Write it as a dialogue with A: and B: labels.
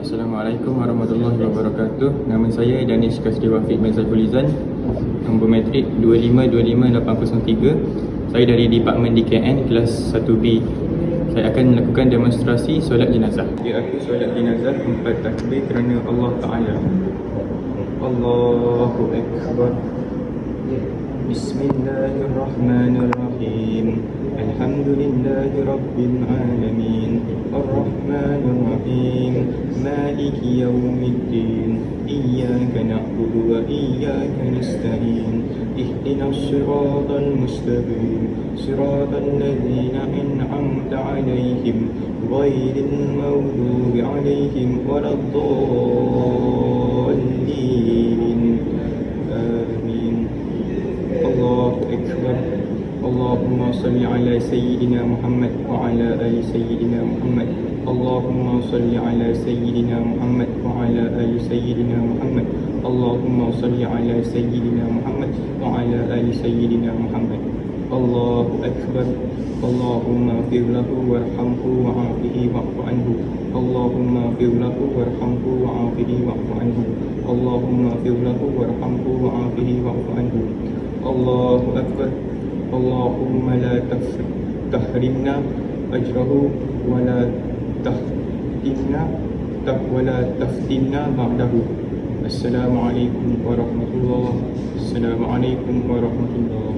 A: Assalamualaikum warahmatullahi wabarakatuh. Nama saya Danish Kasri Wafiq Mezafulizan. Nombor metrik 2525803. Saya dari Departmen DKN kelas 1B. Saya akan melakukan demonstrasi solat jenazah. Ya aku solat jenazah empat takbir kerana Allah Taala. Allahu Akbar. Bismillahirrahmanirrahim. Alhamdulillahi Rabbil Alamin. Ar-Rahmanir-Rahim. Maliki Yawmiddin. Iyyaka na'budu wa iyyaka nasta'in. Ihdinas siratal mustaqim. Siratal ladzina an'amta 'alaihim ghairil maghdubi 'alaihim waladdallin. Amin. الله أكبر اللهم صل على سيدنا محمد وعلى آل سيدنا محمد اللهم صل على سيدنا محمد وعلى آل سيدنا محمد. اللهم صل على سيدنا محمد وعلى آل سيدنا محمد. الله أكبر. اللهم اغفر له وارحمه وعافه واعف عنه. اللهم اغفر له وارحمه وعافه واعف عنه. اللهم اغفر له وارحمه وعافه واعف عنه. الله أكبر. اللهم لا تحرمنا أجره ولا تفتنا ولا تفتنا بعده. السلام عليكم ورحمة الله. السلام عليكم ورحمة الله.